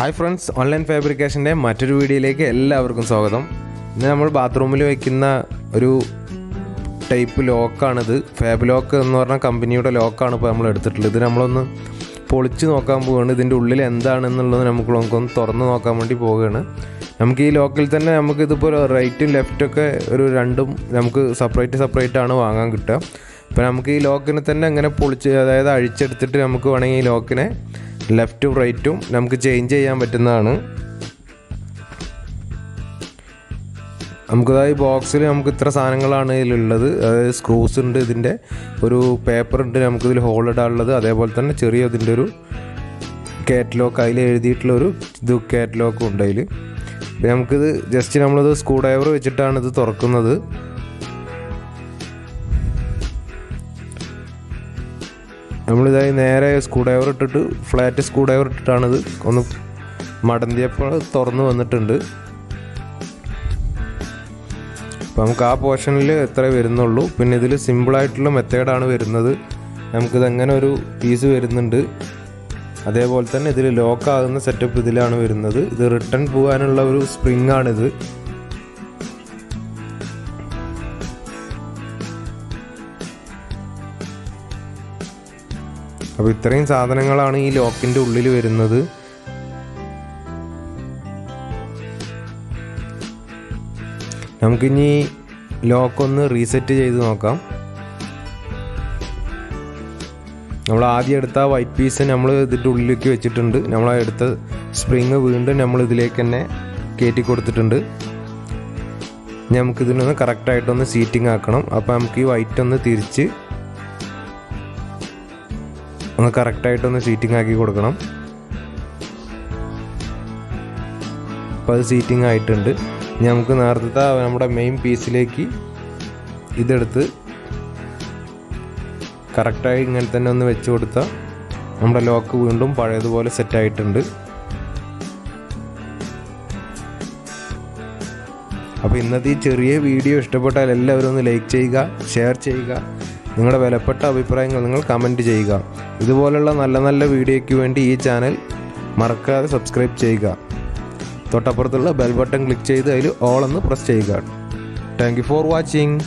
Hi friends online ഫാബ്രിക്കേഷന്റെ മറ്റൊരു വീഡിയോയിലേക്ക് എല്ലാവർക്കും സ്വാഗതം. ഇന്ന് നമ്മൾ ബാത്റൂമിൽ വയ്ക്കുന്ന ഒരു ടൈപ്പ് ലോക്കാണിത്. ഫാബ് ലോക്ക് എന്ന് പറഞ്ഞ കമ്പനിയുടെ ലോക്കാണ് ഇപ്പോൾ നമ്മൾ എടുത്തിട്ടുള്ളത്. ഇത് നമ്മളൊന്ന് പൊളിച്ച് നോക്കാൻ പോവുകയാണ് ഇതിന്റെ ഉള്ളിൽ എന്താണെന്നുള്ളത് നമുക്ക് നമുക്കൊന്ന് തുറന്ന് നോക്കാൻ വേണ്ടി പോവുകയാണ് നമുക്ക് ഈ ലോക്കിൽ തന്നെ നമുക്ക് ഇതിപ്പോൾ റൈറ്റും ലെഫ്റ്റൊക്കെ ഒരു രണ്ടും നമുക്ക് സെപ്പറേറ്റ് സെപ്പറേറ്റ് ആണ് വാങ്ങാൻ കിട്ടുക. അപ്പോൾ നമുക്ക് ഈ ലോക്കിനെ തന്നെ അങ്ങനെ പൊളിച്ച് അതായത് അഴിച്ചെടുത്തിട്ട് നമുക്ക് വേണമെങ്കിൽ ഈ ലോക്കിനെ ലെഫ്റ്റും റൈറ്റും നമുക്ക് ചേഞ്ച് ചെയ്യാൻ പറ്റുന്നതാണ്. നമുക്കിതാ ഈ ബോക്സിൽ നമുക്ക് ഇത്ര സാധനങ്ങളാണ് ഇതിലുള്ളത്. അതായത് സ്ക്രൂസ് ഉണ്ട് ഇതിന്റെ ഒരു പേപ്പർ ഉണ്ട് നമുക്ക് നമുക്കിതിൽ ഹോൾ ഇടാനുള്ളത്. അതേപോലെ തന്നെ ചെറിയ ഇതിന്റെ ഒരു കാറ്റലോഗ് അതിൽ എഴുതിയിട്ടുള്ള ഒരു ഇത് കാറ്റലോക്കും ഉണ്ട് അതിൽ നമുക്കിത് ജസ്റ്റ് നമ്മളത് സ്ക്രൂ ഡ്രൈവർ വെച്ചിട്ടാണ് ഇത് തുറക്കുന്നത്. നമ്മളിതായി നേരെ സ്ക്രൂ ഡ്രൈവർ ഇട്ടിട്ട് ഫ്ലാറ്റ് സ്ക്രൂ ഡ്രൈവർ ഇട്ടിട്ടാണിത് ഒന്ന് മടന്തിയപ്പോൾ തുറന്ന് വന്നിട്ടുണ്ട്. അപ്പോൾ നമുക്ക് ആ പോർഷനിൽ എത്ര വരുന്നുള്ളൂ. പിന്നെ ഇതിൽ സിമ്പിളായിട്ടുള്ള മെത്തേഡാണ് വരുന്നത്. നമുക്കിത് അങ്ങനെ ഒരു പീസ് വരുന്നുണ്ട്. അതേപോലെ തന്നെ ഇതിൽ ലോക്കാകുന്ന സെറ്റപ്പ് ഇതിലാണ് വരുന്നത്. ഇത് റിട്ടേൺ പോകാനുള്ള ഒരു സ്പ്രിങ് അപ്പോൾ ഇത്രയും സാധനങ്ങളാണ് ഈ ലോക്കിന്റെ ഉള്ളിൽ വരുന്നത്. നമുക്കിനി ലോക്കൊന്ന് റീസെറ്റ് ചെയ്ത് നോക്കാം. നമ്മൾ ആദ്യം എടുത്ത വൈറ്റ് പീസ് നമ്മൾ ഇതിന്റെ ഉള്ളിലേക്ക് വെച്ചിട്ടുണ്ട്. നമ്മൾ എടുത്ത സ്പ്രിങ് വീണ്ടും നമ്മൾ ഇതിലേക്ക് തന്നെ കയറ്റി കൊടുത്തിട്ടുണ്ട്. നമുക്കിതിനൊന്ന് കറക്റ്റായിട്ടൊന്ന് സീറ്റിംഗ് ആക്കണം. അപ്പോൾ നമുക്ക് ഈ വൈറ്റ് ഒന്ന് തിരിച്ച് ഒന്ന് കറക്റ്റായിട്ടൊന്ന് സീറ്റിംഗ് ആക്കി കൊടുക്കണം. അപ്പോൾ അത് സീറ്റിംഗ് ആയിട്ടുണ്ട് ഇനി നമുക്ക് നേരത്തെ നമ്മുടെ മെയിൻ പീസിലേക്ക് ഇതെടുത്ത് കറക്റ്റായി ഇങ്ങനെ തന്നെ ഒന്ന് വെച്ച് കൊടുത്താൽ നമ്മുടെ ലോക്ക് വീണ്ടും പഴയതുപോലെ സെറ്റായിട്ടുണ്ട് അപ്പോൾ ഇന്നത്തെ ഈ ചെറിയ വീഡിയോ ഇഷ്ടപ്പെട്ടാൽ എല്ലാവരും ഒന്ന് ലൈക്ക് ചെയ്യുക ഷെയർ ചെയ്യുക നിങ്ങളുടെ വിലപ്പെട്ട അഭിപ്രായങ്ങൾ നിങ്ങൾ കമന്റ് ചെയ്യുക. ഇതുപോലുള്ള നല്ല നല്ല വീഡിയോയ്ക്ക് വേണ്ടി ഈ ചാനൽ മറക്കാതെ സബ്സ്ക്രൈബ് ചെയ്യുക. തൊട്ടപ്പുറത്തുള്ള ബെൽ ബട്ടൺ ക്ലിക്ക് ചെയ്ത് അതിൽ ഓൾ എന്ന് പ്രസ് ചെയ്യുക. Thank for watching